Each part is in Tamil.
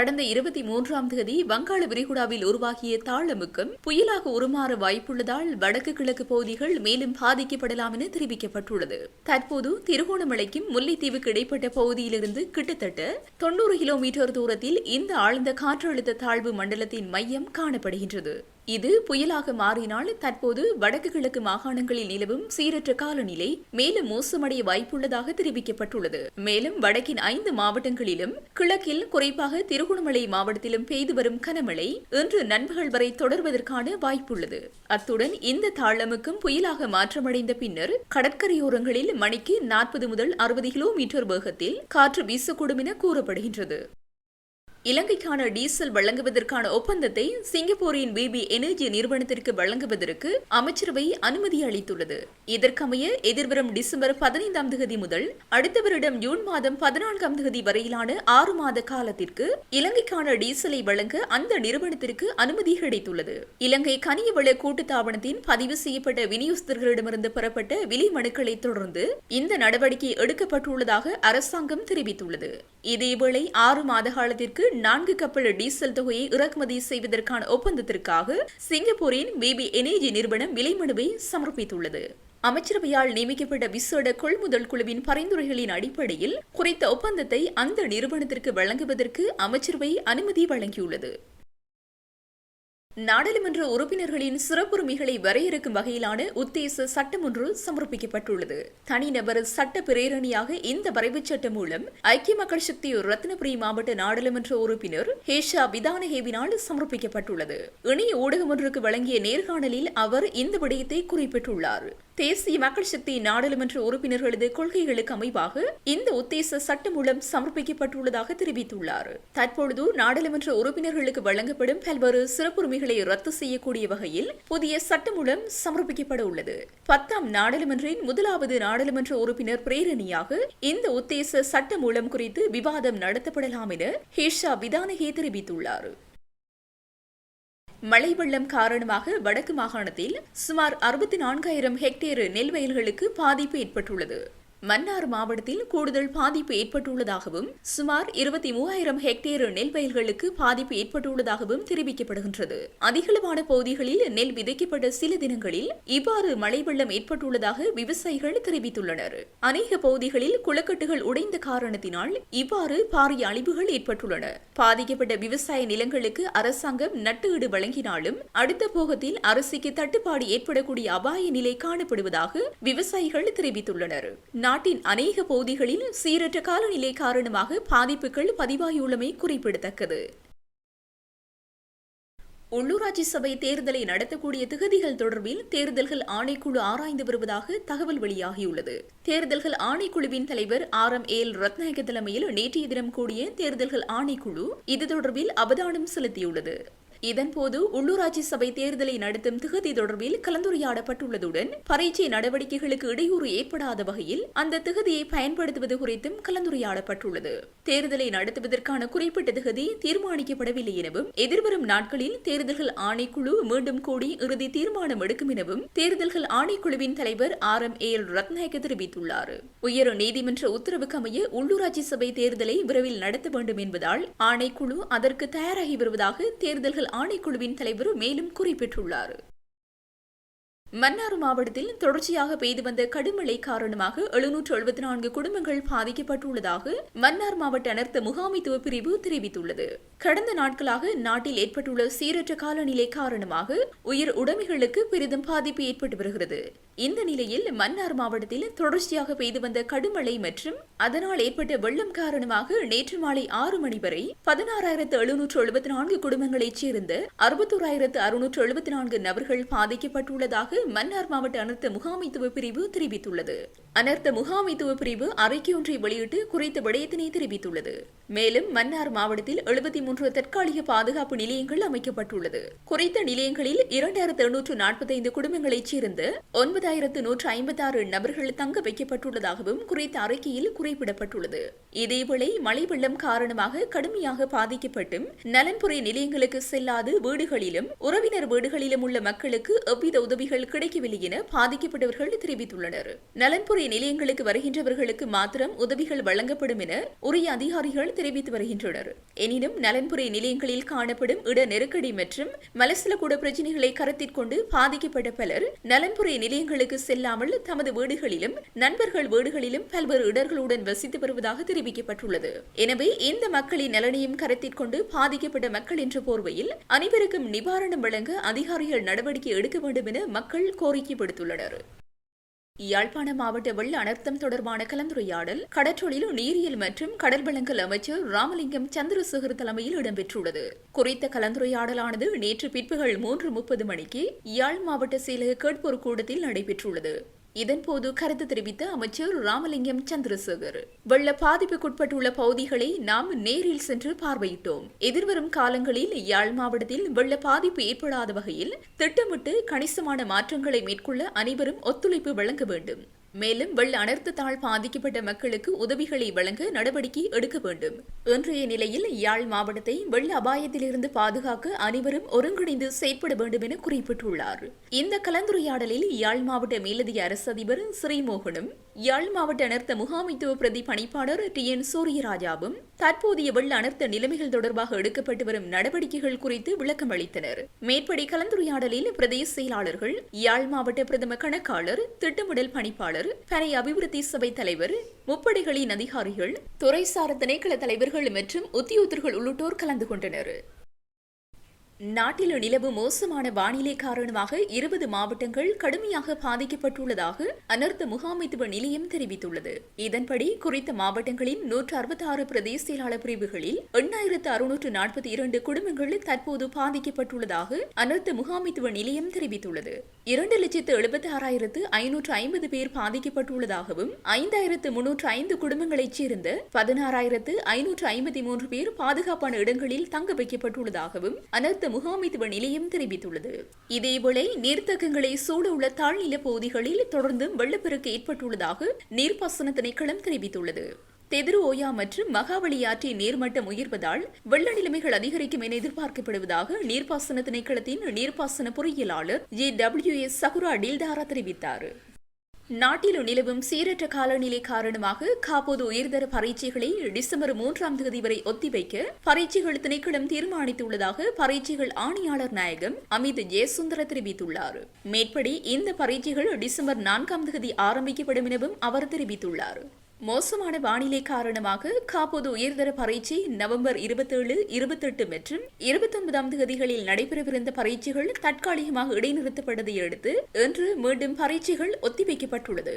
கடந்த இருபத்தி மூன்றாம் தேதி வங்காள விரிகுடாவில் உருவாகிய தாளமுக்கம் புயலாக உருமாற வாய்ப்புள்ளதால் வடக்கு கிழக்கு பகுதிகள் மேலும் பாதிக்கப்படலாம் என தெரிவிக்கப்பட்டுள்ளது. தற்போது திருகோணமலைக்கும் முல்லைத்தீவுக்கு இடைப்பட்ட பகுதியிலிருந்து கிட்டத்தட்ட தொன்னூறு கிலோமீட்டர் தூரத்தில் இந்த ஆழ்ந்த காற்றழுத்த தாழ்வு மண்டலத்தின் மையம் காணப்படுகின்றது. இது புயலாக மாறினால் தற்போது வடக்கு கிழக்கு மாகாணங்களில் நிலவும் சீரற்ற காலநிலை மேலும் மோசமடைய வாய்ப்புள்ளதாக தெரிவிக்கப்பட்டுள்ளது. மேலும் வடக்கின் ஐந்து மாவட்டங்களிலும் கிழக்கில் குறிப்பாக திருகோணமலை மாவட்டத்திலும் பெய்து வரும் கனமழை இன்று நண்பகல் வரை தொடர்வதற்கான வாய்ப்புள்ளது. அத்துடன் இந்த தாளமுக்கும் புயலாக மாற்றமடைந்த பின்னர் கடற்கரையோரங்களில் மணிக்கு நாற்பது முதல் அறுபது கிலோமீட்டர் வேகத்தில் காற்று வீசக்கூடும் என கூறப்படுகின்றது. இலங்கைக்கான டீசல் வழங்குவதற்கான ஒப்பந்தத்தை சிங்கப்பூரின் பிபி எனர்ஜி நிறுவனத்திற்கு வழங்குவதற்கு அமைச்சரவை அனுமதி அளித்துள்ளது. இதற்கமைய எதிர்வரும் டிசம்பர் பதினைந்தாம் தேதி முதல் அடுத்த வருடம் ஜூன் மாதம் பதினான்காம் தேதி வரையிலான ஆறு மாத காலத்திற்கு இலங்கைக்கான டீசலை வழங்க அந்த நிறுவனத்திற்கு அனுமதி கிடைத்துள்ளது. இலங்கை கனியவள கூட்டுத்தாபனத்தின் பதிவு செய்யப்பட்ட விநியோகஸ்தர்களிடமிருந்து பெறப்பட்ட விலை மனுக்களை தொடர்ந்து இந்த நடவடிக்கை எடுக்கப்பட்டுள்ளதாக அரசாங்கம் தெரிவித்துள்ளது. இதேவேளை ஆறு மாத காலத்திற்கு நான்கு கப்பல் டீசல் தொகையை இறக்குமதி செய்வதற்கான ஒப்பந்தத்திற்காக சிங்கப்பூரின் பிபி எனர்ஜி நிறுவனம் விலை மனுவை சமர்ப்பித்துள்ளது. அமைச்சரவையால் நியமிக்கப்பட்ட விசேட கொள்முதல் குழுவின் பரிந்துரைகளின் அடிப்படையில் குறித்த ஒப்பந்தத்தை அந்த நிறுவனத்திற்கு வழங்குவதற்கு அமைச்சரவை அனுமதி வழங்கியுள்ளது. நாடாளுமன்ற உறுப்பினர்களின் சிறப்புரிமைகளை வரையறுக்கும் வகையிலான உத்தேச சட்டம் ஒன்று சமர்ப்பிக்கப்பட்டுள்ளது. தனிநபர் சட்ட பிரேரணியாக இந்த வரைவுச் சட்டம் மூலம் ஐக்கிய மக்கள் சக்தி ரத்னபுரி மாவட்ட நாடாளுமன்ற உறுப்பினர் ஹேஷா விதானஹேவினால் சமர்ப்பிக்கப்பட்டுள்ளது. இணைய ஊடகம் ஒன்றுக்கு வழங்கிய நேர்காணலில் அவர் இந்த விடயத்தை குறிப்பிட்டுள்ளார். தேசிய மக்கள் சக்தி நாடாளுமன்ற உறுப்பினர்களது கொள்கைகளுக்கு அமைவாக இந்த உத்தேச சட்டம் மூலம் சமர்ப்பிக்கப்பட்டுள்ளதாக தெரிவித்துள்ளார். தற்பொழுது நாடாளுமன்ற உறுப்பினர்களுக்கு வழங்கப்படும் பல்வேறு சிறப்புரிமைகள் ரத்து செய்யக்கூடிய வகையில் புதிய சட்டம் மூலம் சமர்ப்பிக்கப்பட உள்ளது. பத்தாம் நாடாளுமன்றின் முதலாவது நாடாளுமன்ற உறுப்பினர் பிரேரணியாக இந்த உத்தேச சட்ட மூலம் குறித்து விவாதம் நடத்தப்படலாம் என ஹேஷா விதானகே தெரிவித்துள்ளார். மழை வெள்ளம் காரணமாக வடக்கு மாகாணத்தில் சுமார் அறுபத்தி நான்காயிரம் ஹெக்டேர் நெல் வயல்களுக்கு பாதிப்பு ஏற்பட்டுள்ளது. மன்னார் மாவட்டத்தில் கூடுதல் பாதிப்பு ஏற்பட்டுள்ளதாகவும் சுமார் இருபத்தி மூவாயிரம் ஹெக்டேர் நெல் வயல்களுக்கு பாதிப்பு ஏற்பட்டுள்ளதாகவும் தெரிவிக்கப்படுகின்றது. அதிகளவான பகுதிகளில் நெல் விதைக்கப்பட்ட சில தினங்களில் இவ்வாறு மழை வெள்ளம் ஏற்பட்டுள்ளதாக விவசாயிகள் தெரிவித்துள்ளனர். அநேக பகுதிகளில் குளக்கட்டுகள் உடைந்த காரணத்தினால் இவ்வாறு பாரிய அழிவுகள் ஏற்பட்டுள்ளன. பாதிக்கப்பட்ட விவசாய நிலங்களுக்கு அரசாங்கம் நட்டுஈடு வழங்கினாலும் அடுத்த போகத்தில் அரிசிக்கு தட்டுப்பாடு ஏற்படக்கூடிய அபாய நிலை காணப்படுவதாக விவசாயிகள் தெரிவித்துள்ளனர். நாட்டின் அநேக பகுதிகளில் சீரற்ற காலநிலை காரணமாக பாதிப்புகள் பதிவாகியுள்ளமை குறிப்பிடத்தக்கது. உள்ளூராட்சி சபை தேர்தலை நடத்தக்கூடிய திகதிகள் தொடர்பில் தேர்தல்கள் ஆணைக்குழு ஆராய்ந்து வருவதாக தகவல் வெளியாகியுள்ளது. தேர்தல்கள் ஆணைக்குழுவின் தலைவர் ஆர் எம் ஏல் ரத்நாயக தலைமையில் நேற்றைய தினம் கூடிய தேர்தல்கள் ஆணைக்குழு இது தொடர்பில் அவதானம் செலுத்தியுள்ளது. இதன்போது உள்ளூராட்சி சபை தேர்தலை நடத்தும் திகதி தொடர்பில் கலந்துரையாடப்பட்டுள்ளதுடன் பரீட்சை நடவடிக்கைகளுக்கு இடையூறு ஏற்படாத வகையில் அந்த திகதியை பயன்படுத்துவது குறித்தும் கலந்துரையாடப்பட்டுள்ளது. தேர்தலை நடத்துவதற்கான குறிப்பிட்ட திகதி தீர்மானிக்கப்படவில்லை எனவும் எதிர்வரும் நாட்களில் தேர்தல்கள் ஆணைக்குழு மீண்டும் கூடி இறுதி தீர்மானம் எடுக்கும் எனவும் தேர்தல்கள் ஆணைக்குழுவின் தலைவர் R M A L Ratnayake தெரிவித்துள்ளார். உயர் நீதிமன்ற உத்தரவுக்கு அமைய உள்ளூராட்சி சபை தேர்தலை விரைவில் நடத்த வேண்டும் என்பதால் ஆணைக்குழு அதற்கு தயாராகி வருவதாக தேர்தல்கள் ஆணைக்குழுவின் தலைவர் மேலும் குறிப்பிட்டுள்ளார். மன்னார் மாவட்டத்தில் தொடர்ச்சியாக பெய்து வந்த கடுமழை காரணமாக எழுநூற்று எழுபத்தி நான்கு குடும்பங்கள் பாதிக்கப்பட்டுள்ளதாக மன்னார் மாவட்ட அனர்த்த முகாமைத்துவ பிரிவு தெரிவித்துள்ளது. கடந்த நாட்களாக நாட்டில் ஏற்பட்டுள்ள சீரற்ற காலநிலை காரணமாக உயிர் உடைமைகளுக்கு பெரிதும் பாதிப்பு ஏற்பட்டு வருகிறது. இந்த நிலையில் மன்னார் மாவட்டத்தில் தொடர்ச்சியாக பெய்து வந்த கடுமழை மற்றும் அதனால் ஏற்பட்ட வெள்ளம் காரணமாக நேற்று மாலை ஆறு மணி வரை பதினாறாயிரத்து எழுநூற்று எழுபத்தி நான்கு குடும்பங்களைச் சேர்ந்த அறுபத்தோராயிரத்து அறுநூற்று எழுபத்தி நான்கு நபர்கள் பாதிக்கப்பட்டுள்ளதாக மன்னார் மாவட்ட அனர்த்த முகாமைத்துவ பிரிவு தெரிவித்துள்ளது. அனர்த்த முகாமைத்துவ பிரிவு அறிக்கை ஒன்றை வெளியிட்டு குறித்த விடயத்தினை தெரிவித்துள்ளது. மேலும் மன்னார் மாவட்டத்தில் எழுபத்தி மூன்று தற்காலிக பாதுகாப்பு நிலையங்கள் அமைக்கப்பட்டுள்ளது. குறித்த நிலையங்களில் இரண்டாயிரத்து எழுநூற்று நாற்பத்தைந்து குடும்பங்களைச் சேர்ந்த ஒன்பதாயிரத்து நூற்று ஐம்பத்தாறு நபர்கள் தங்க வைக்கப்பட்டுள்ளதாகவும் குறித்த அறிக்கையில் குறிப்பிடப்பட்டுள்ளது. இதேவேளை மழை வெள்ளம் காரணமாக கடுமையாக பாதிக்கப்பட்டும் நலன்புரை நிலையங்களுக்கு செல்லாது வீடுகளிலும் உறவினர் வீடுகளிலும் உள்ள மக்களுக்கு எவ்வித உதவிகள் கிடைக்கவில்லை என பாதிக்கப்பட்டவர்கள் தெரிவித்துள்ளனர். நலன்புரி நிலையங்களுக்கு வருகின்றவர்களுக்கு மாத்திரம் உதவிகள் வழங்கப்படும் என உரிய அதிகாரிகள் தெரிவித்து வருகின்றனர். எனினும் நலன்புரி நிலையங்களில் காணப்படும் இட நெருக்கடி மற்றும் மலசிலக்கூட பிரச்சினைகளை கருத்தில் கொண்டு பாதிக்கப்பட்ட பலர் நலன்புரி நிலையங்களுக்கு செல்லாமல் தமது வீடுகளிலும் நண்பர்கள் வீடுகளிலும் பல்வேறு இடர்களுடன் வசித்து வருவதாக தெரிவிக்கப்பட்டுள்ளது. எனவே இந்த மக்களின் நலனையும் கருத்தில் கொண்டு பாதிக்கப்பட்ட மக்கள் என்ற போர்வையில் அனைவருக்கும் நிவாரணம் வழங்க அதிகாரிகள் நடவடிக்கை எடுக்க வேண்டும் என மக்கள் கோரிக்கை விடுத்துள்ளனர் யாழ்ப்பாண மாவட்ட வெள்ள அனர்த்தம் தொடர்பான கலந்துரையாடல் கடற்றொழில் நீரியல் மற்றும் கடல் வளங்கள் அமைச்சர் ராமலிங்கம் சந்திரசேகர் தலைமையில் இடம்பெற்றுள்ளது. குறித்த கலந்துரையாடலானது நேற்று பிற்பகல் மூன்று முப்பது மணிக்கு யாழ் மாவட்ட செயலக கேட்போர் கூடத்தில் நடைபெற்றுள்ளது. இதன்போது கருத்து தெரிவித்த அமைச்சர் ராமலிங்கம் சந்திரசேகர். வெள்ள பாதிப்புக்குட்பட்டுள்ள பகுதிகளை நாம் நேரில் சென்று பார்வையிட்டோம். எதிர்வரும் காலங்களில் யாழ் மாவட்டத்தில் வெள்ள பாதிப்பு ஏற்படாத வகையில் திட்டமிட்டு கணிசமான மாற்றங்களை மேற்கொள்ள அனைவரும் ஒத்துழைப்பு வழங்க வேண்டும். மேலும் வெள்ள அனர்த்தத்தால் பாதிக்கப்பட்ட மக்களுக்கு உதவிகளை வழங்க நடவடிக்கை எடுக்க வேண்டும். இன்றைய நிலையில் யாழ் மாவட்டத்தை வெள்ள அபாயத்திலிருந்து பாதுகாக்க அனைவரும் ஒருங்கிணைந்து செயற்பட வேண்டும் என குறிப்பிட்டுள்ளார். இந்த கலந்துரையாடலில் யாழ் மாவட்ட மேலதிக அரசு அதிபர் ஸ்ரீமோகனும் யாழ் மாவட்ட அனர்த்த முகாமைத்துவ பிரதி பணிப்பாளர் டி என் சூரியராஜாவும் தற்போதைய வெள்ள அனர்த்த நிலைமைகள் தொடர்பாக எடுக்கப்பட்டு வரும் நடவடிக்கைகள் குறித்து விளக்கம் அளித்தனர். மேற்படி கலந்துரையாடலில் பிரதேச செயலாளர்கள் யாழ் மாவட்ட பிரதம கணக்காளர் திட்டமிடல் பணிப்பாளர் பனை அபிவிருத்தி சபை தலைவர் முப்படைகளின் அதிகாரிகள் துறைசார திணைக்கள தலைவர்கள் மற்றும் உத்தியோகர்கள் உள்ளிட்டோர் கலந்து கொண்டனர். நாட்டில் நிலவு மோசமான வானிலை காரணமாக இருபது மாவட்டங்கள் கடுமையாக பாதிக்கப்பட்டுள்ளதாக அனர்த்த முகாமைத்துவ நிலையம் தெரிவித்துள்ளது. இதன்படி குறித்த மாவட்டங்களின் நூற்று அறுபத்தி ஆறு பிரதேச செயலாளர் பிரிவுகளில் எண்ணாயிரத்து அறுநூற்று நாற்பத்தி இரண்டு குடும்பங்கள் தற்போது பாதிக்கப்பட்டுள்ளதாக அனர்த்த முகாமைத்துவ நிலையம் தெரிவித்துள்ளது. இரண்டு லட்சத்து எழுபத்தி ஆறாயிரத்து ஐநூற்று ஐம்பது பேர் பாதிக்கப்பட்டுள்ளதாகவும் ஐந்தாயிரத்து முன்னூற்று ஐந்து குடும்பங்களைச் சேர்ந்த பதினாறாயிரத்து ஐநூற்று ஐம்பத்தி மூன்று பேர் பாதுகாப்பான இடங்களில் தங்க வைக்கப்பட்டுள்ளதாகவும் அனர்த்த முகாமைத்துவ நிலையம் தெரிவித்துள்ளது. இதேவேளை நீர்த்தக்கங்களை சூட உள்ள தாழ்நில பகுதிகளில் தொடர்ந்து வெள்ளப்பெருக்கு ஏற்பட்டுள்ளதாக நீர்ப்பாசன திணைக்களம் தெரிவித்துள்ளது. தெதிரு ஓயா மற்றும் மகாவளி ஆற்றின் நீர்மட்டம் உயர்வதால் வெள்ள நிலைமைகள் அதிகரிக்கும் என எதிர்பார்க்கப்படுவதாக நீர்ப்பாசன திணைக்களத்தின் நீர்ப்பாசன பொறியியலாளர் G W S Sakura Dilthara தெரிவித்தார். நாட்டில் நிலவும் சீரற்ற காலநிலை காரணமாக காப்போது உயர்தர பரீட்சைகளை டிசம்பர் மூன்றாம் தேதி வரை ஒத்திவைக்க பரீட்சைகள் திணைக்களம் தீர்மானித்துள்ளதாக பரீட்சைகள் ஆணையாளர் நாயகம் அமித் ஜெயசுந்தர தெரிவித்துள்ளார். மேற்படி இந்த பரீட்சைகள் டிசம்பர் நான்காம் தேதி ஆரம்பிக்கப்படும் எனவும் அவர் தெரிவித்துள்ளார். மோசமான வானிலை காரணமாக காப்போது உயர்தர பரீட்சை நவம்பர் இருபத்தேழு இருபத்தெட்டு மற்றும் இருபத்தொன்பதாம் தேதிகளில் நடைபெறவிருந்த பரீட்சைகள் தற்காலிகமாக இடைநிறுத்தப்பட்டதை அடுத்து இன்று மீண்டும் பரீட்சைகள் ஒத்திவைக்கப்பட்டுள்ளது.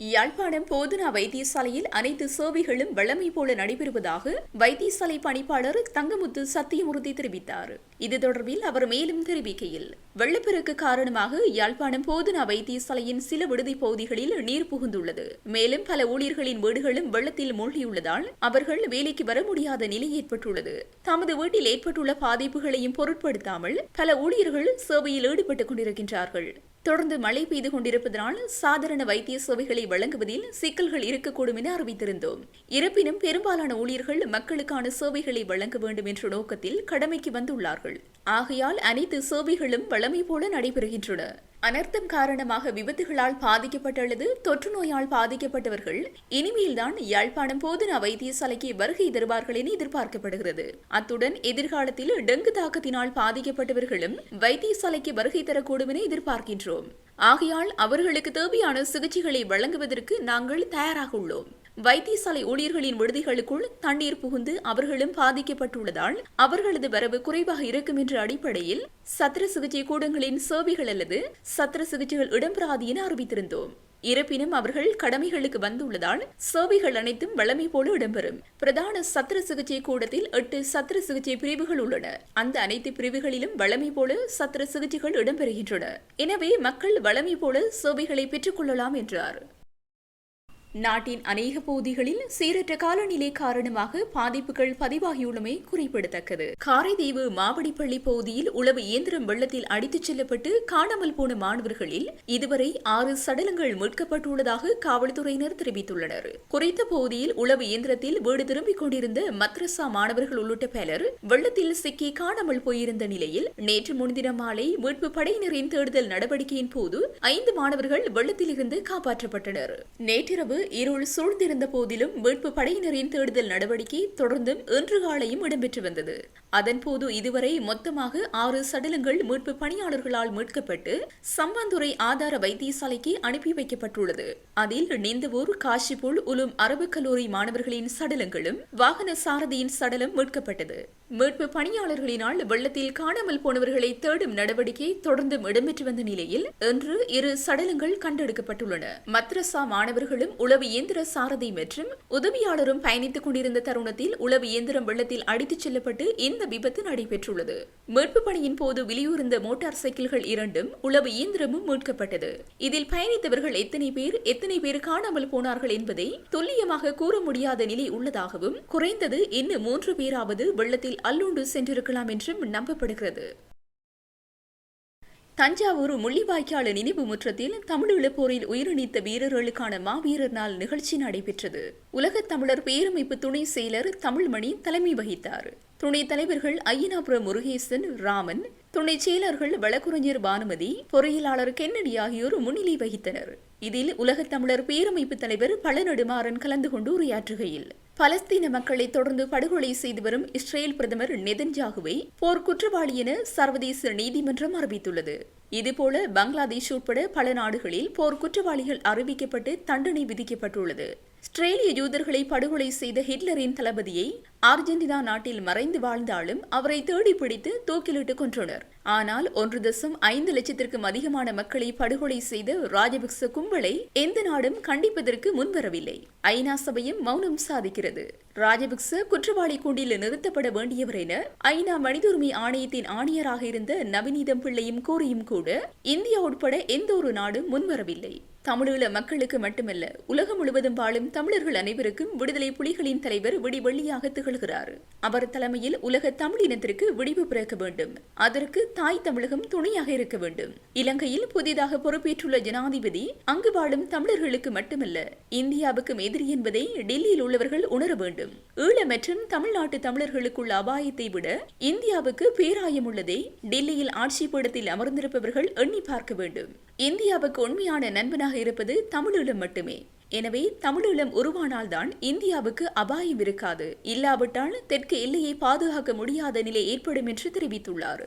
யாழ்ப்பாணம் போதனா வைத்தியசாலையில் அனைத்து சேவைகளும் வழமை போல நடைபெறுவதாக வைத்தியசாலை பணிப்பாளர் தங்கமுத்து சத்தியமூர்த்தி தெரிவித்தார். இது தொடர்பில் அவர் மேலும் தெரிவிக்கையில் வெள்ளப்பெருக்கு காரணமாக யாழ்ப்பாணம் போதனா வைத்தியசாலையின் சில விடுதி பகுதிகளில் நீர் புகுந்துள்ளது. மேலும் பல ஊழியர்களின் வீடுகளும் வெள்ளத்தில் மூழ்கியுள்ளதால் அவர்கள் வேலைக்கு வர முடியாத நிலை ஏற்பட்டுள்ளது. தமது வீட்டில் ஏற்பட்டுள்ள பாதிப்புகளையும் பொருட்படுத்தாமல் பல ஊழியர்கள் சேவையில் ஈடுபட்டுக் கொண்டிருக்கின்றார்கள். தொடர்ந்து மழை பெய்து கொண்டிருப்பதனால் சாதாரண வைத்திய சேவைகளை வழங்குவதில் சிக்கல்கள் இருக்கக்கூடும் என அறிவித்திருந்தோம். இருப்பினும் பெரும்பாலான ஊழியர்கள் மக்களுக்கான சேவைகளை வழங்க வேண்டும் என்ற நோக்கத்தில் கடமைக்கு வந்துள்ளார்கள். ஆகையால் அனைத்து சேவைகளும் வழமை போல நடைபெறுகின்றன. அனர்த்தம் காரணமாக விபத்துகளால் பாதிக்கப்பட்ட அல்லது தொற்று நோயால் பாதிக்கப்பட்டவர்கள் இனிமேல்தான் யாழ்ப்பாணம் போதனா வைத்தியசாலைக்கு வருகை தருவார்கள் என எதிர்பார்க்கப்படுகிறது. அத்துடன் எதிர்காலத்தில் டெங்கு தாக்கத்தினால் பாதிக்கப்பட்டவர்களும் வைத்தியசாலைக்கு வருகை தரக்கூடும் என எதிர்பார்க்கின்றோம். ஆகையால் அவர்களுக்கு தேவையான சிகிச்சைகளை வழங்குவதற்கு நாங்கள் தயாராக உள்ளோம். வைத்தியசாலை ஊழியர்களின் விடுதிகளுக்குள் தண்ணீர் புகுந்து அவர்களும் பாதிக்கப்பட்டுள்ளதால் அவர்களது வரவு குறைவாக இருக்கும் என்ற அடிப்படையில் சத்திர சிகிச்சை கூடங்களின் சேவைகள் அல்லது சத்திர சிகிச்சைகள் இடம்பெறாது என அறிவித்திருந்தோம். இருப்பினும் அவர்கள் கடமைகளுக்கு வந்துள்ளதால் சேவைகள் அனைத்தும் வளமை போல இடம்பெறும். பிரதான சத்திர சிகிச்சை கூடத்தில் எட்டு சத்திர சிகிச்சை பிரிவுகள் உள்ளன. அந்த அனைத்து பிரிவுகளிலும் வளமை போல சத்திர சிகிச்சைகள் இடம்பெறுகின்றன. எனவே மக்கள் வளமை போல சேவைகளை பெற்றுக் கொள்ளலாம் என்றார். நாட்டின் அநேக பகுதிகளில் சீரற்ற காலநிலை காரணமாக பாதிப்புகள் பதிவாகியுள்ளமை குறிப்பிடத்தக்கது. காரைதீவு மாவடிப்பள்ளி பகுதியில் உளவு இயந்திரம் வெள்ளத்தில் அடித்துச் செல்லப்பட்டு காணாமல் போன மாணவர்களில் இதுவரை ஆறு சடலங்கள் மீட்கப்பட்டுள்ளதாக காவல்துறையினர் தெரிவித்துள்ளனர். குறித்த பகுதியில் உளவு இயந்திரத்தில் வீடு திரும்பிக் கொண்டிருந்த மத்ரசா மாணவர்கள் உள்ளிட்ட பலர் வெள்ளத்தில் சிக்கி காணாமல் போயிருந்த நிலையில் நேற்று முன்தினம் மாலை மீட்பு படையினரின் தேடுதல் நடவடிக்கையின் போது ஐந்து மாணவர்கள் வெள்ளத்தில் இருந்து காப்பாற்றப்பட்டனர். நேற்றிரவு இருள் சூழ்ந்திருந்த போதிலும் மீட்பு படையினரின் தேடுதல் நடவடிக்கை தொடர்ந்தும் இன்று காலையும் இடம்பெற்று வந்தது. அதன்போது இதுவரை மொத்தமாக ஆறு சடலங்கள் மீட்பு பணியாளர்களால் மீட்கப்பட்டு சம்பாந்துறை ஆதார வைத்தியசாலைக்கு அனுப்பி வைக்கப்பட்டுள்ளது. அதில் நீந்தவூர் காஷிபுல் உலும் அரபு கல்லூரி மாணவர்களின் சடலங்களும் வாகன சாரதியின் சடலம் மீட்கப்பட்டது. மீட்பு பணியாளர்களினால் வெள்ளத்தில் காணாமல் போனவர்களை தேடும் நடவடிக்கை தொடர்ந்தும் இடம்பெற்று வந்த நிலையில் இன்று இரு சடலங்கள் கண்டெடுக்கப்பட்டுள்ளன. மத்ரசா மாணவர்களும் உளவு இயந்திர சாரதி மற்றும் உதவியாளரும் பயணித்துக் கொண்டிருந்த தருணத்தில் உளவு இயந்திரம் வெள்ளத்தில் அடித்துச் செல்லப்பட்டு இந்த விபத்து நடைபெற்றுள்ளது. மீட்பு பணியின் போது வெளியூர்ந்த மோட்டார் சைக்கிள்கள் இரண்டும் உளவு இயந்திரமும் மீட்கப்பட்டது. இதில் பயணித்தவர்கள் எத்தனை பேர் எத்தனை பேர் காணாமல் போனார்கள் என்பதை துல்லியமாக கூற முடியாத நிலை உள்ளதாகவும் குறைந்தது இன்னும் மூன்று பேராவது வெள்ளத்தில் அல்லூண்டு சென்றிருக்கலாம் என்றும் நம்பப்படுகிறது. தஞ்சாவூர் முள்ளிவாய்க்கால நினைவு முற்றத்தில் தமிழீழ போரில் உயிரிழந்த வீரர்களுக்கான மாவீரர் நாள் நிகழ்ச்சி நடைபெற்றது. உலகத் தமிழர் பேரமைப்பு துணை செயலர் தமிழ்மணி தலைமை வகித்தார். துணைத் தலைவர்கள் ஐயனாபுரம் முருகேசன் ராமன். துணைச் செயலர்கள் வழக்குரைஞர் பானுமதி பொறியியலாளர் கென்னடி ஆகியோர் முன்னிலை வகித்தனர். இதில் உலகத் தமிழர் பேரமைப்பு தலைவர் பழநெடுமாறன் கலந்து கொண்டு உரையாற்றுகையில் பலஸ்தீன மக்களை தொடர்ந்து படுகொலை செய்து வரும் இஸ்ரேல் பிரதமர் நெதன்ஜாகுவை போர் குற்றவாளி என சர்வதேச நீதிமன்றம் அறிவித்துள்ளது. இதுபோல பங்களாதேஷ் உட்பட பல நாடுகளில் போர் குற்றவாளிகள் அறிவிக்கப்பட்டு தண்டனை விதிக்கப்பட்டுள்ளது. ஆஸ்திரேலிய யூதர்களை படுகொலை செய்த ஹிட்லரின் தளபதியை அர்ஜென்டினா நாட்டில் மறைந்து வாழ்ந்தாலும் அவரை தேடி பிடித்து தூக்கிலிட்டு கொன்றனர். ஆனால் ஒன்று தசம் ஐந்து லட்சத்திற்கும் அதிகமான மக்களை படுகொலை செய்த ராஜபக்ச கும்பலை எந்த நாடும் கண்டிப்பதற்கு முன்வரவில்லை. ஐநா சபையும் மௌனம் சாதிக்கிறது. ராஜபக்ச குற்றவாளி கூண்டில் நிறுத்தப்பட வேண்டியவர் என ஐநா மனித உரிமை ஆணையத்தின் ஆணையராக இருந்த நவநீதம் பிள்ளையும் கூறியும் கூட இந்தியா உட்பட எந்த ஒரு நாடும் முன்வரவில்லை. தமிழீழ மக்களுக்கு மட்டுமல்ல உலகம் முழுவதும் வாழும் தமிழர்கள் அனைவருக்கும் விடுதலை புலிகளின் தலைவர் விடிவெள்ளியாக திகழ்கிறார். அவர் தலைமையில் உலக தமிழ் இனத்திற்கு விடிவு பிறக்க வேண்டும். அதற்கு தாய் தமிழகம் துணையாக இருக்க வேண்டும். இலங்கையில் புதிதாக பொறுப்பேற்றுள்ள ஜனாதிபதி அங்கு வாழும் தமிழர்களுக்கு மட்டுமல்ல இந்தியாவுக்கும் எதிரி என்பதை டெல்லியில் உள்ளவர்கள் உணர வேண்டும். ஈழ மற்றும் தமிழ்நாட்டு தமிழர்களுக்குள்ள அபாயத்தை விட இந்தியாவுக்கு பேராயம் உள்ளதை டெல்லியில் ஆட்சி பீடத்தில் அமர்ந்திருப்பவர்கள் எண்ணி பார்க்க வேண்டும். இந்தியாவுக்கு உண்மையான நண்பனாக இருப்பது தமிழீழம் மட்டுமே. எனவே தமிழீழம் உருவானால்தான் இந்தியாவுக்கு அபாயம் இருக்காது. இல்லாவிட்டால் தெற்கு எல்லையை பாதுகாக்க முடியாத நிலை ஏற்படும் என்று தெரிவித்துள்ளார்.